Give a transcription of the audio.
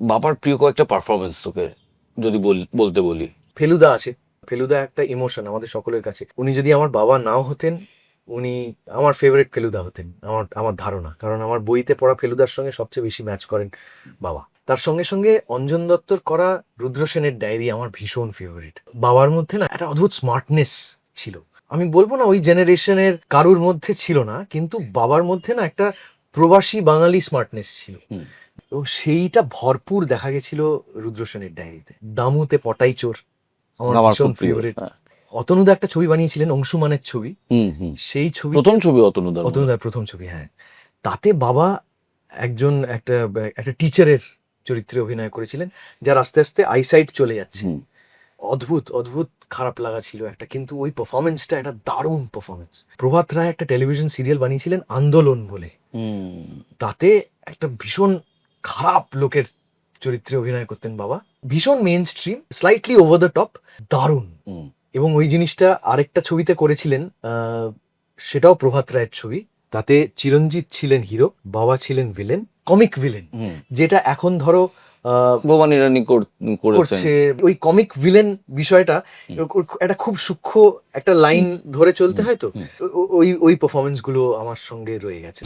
বাবার প্রিয় কয়েকটা পারফরমেন্স তোকে যদি বল- বলতে বলি। ফেলুদা আছে। ফেলুদা একটা ইমোশন আমাদের সকলের কাছে। উনি যদি আমার বাবা নাও হতেন উনি আমার ফেভারিট ফেলুদা হতেন আমার আমার ধারণা। কারণ আমার বইতে পড়া ফেলুদার সঙ্গে সবচেয়ে বেশি ম্যাচ করেন বাবা। তার সঙ্গে সঙ্গে অঞ্জন দত্তর করা রুদ্র সেনের ডায়েরি আমার ভীষণ ফেভারিট বাবার মধ্যে না একটা অদ্ভুত স্মার্টনেস ছিল। আমি বলব না ওই জেনারেশনের কারুর মধ্যে ছিল না কিন্তু বাবার মধ্যে না একটা প্রবাসী বাঙালি স্মার্টনেস ছিল। এবং সেইটা ভরপুর দেখা গেছিল রুদ্র সেনের ডায়েরিতে। দামুতে পটাই চোর। আমার ভীষণ ফেভারিট হ্যাঁ। অতনুদা একটা ছবি বানিয়েছিলেন অংশুমানের ছবি। সেই ছবি প্রথম ছবি অতনুদার অতনুদার প্রথম ছবি হ্যাঁ। তাতে বাবা একজন একটা একটা টিচারের চরিত্রে অভিনয় করেছিলেন যার আস্তে আস্তে আইসাইট চলে যাচ্ছে। অদ্ভুত অদ্ভুত খারাপ লাগা ছিল একটা কিন্তু ওই পারফরমেন্সটা একটা দারুণ পারফরমেন্স প্রভাত রায় একটা টেলিভিশন সিরিয়াল বানিয়েছিলেন আন্দোলন বলে। হুম। তাতে একটা ভীষণ খারাপ লোকের চরিত্রে অভিনয় করতেন বাবা। ভীষণ mainstream slightly over the top দারুণ এবং ওই জিনিসটা আরেকটা ছবিতে করেছিলেন সেটাও প্রভাত রায়ের ছবি। তাতে চিরঞ্জিত ছিলেন হিরো বাবা ছিলেন ভিলেন কমিক ভিলেন। যেটা এখন ধরো আহ, ভবানী রানী করছে। ওই কমিক ভিলেন বিষয়টা একটা খুব সূক্ষ্ম একটা লাইন ধরে চলতে হয় তো ওই ওই পারফরমেন্সগুলো আমার সঙ্গে রয়ে গেছে।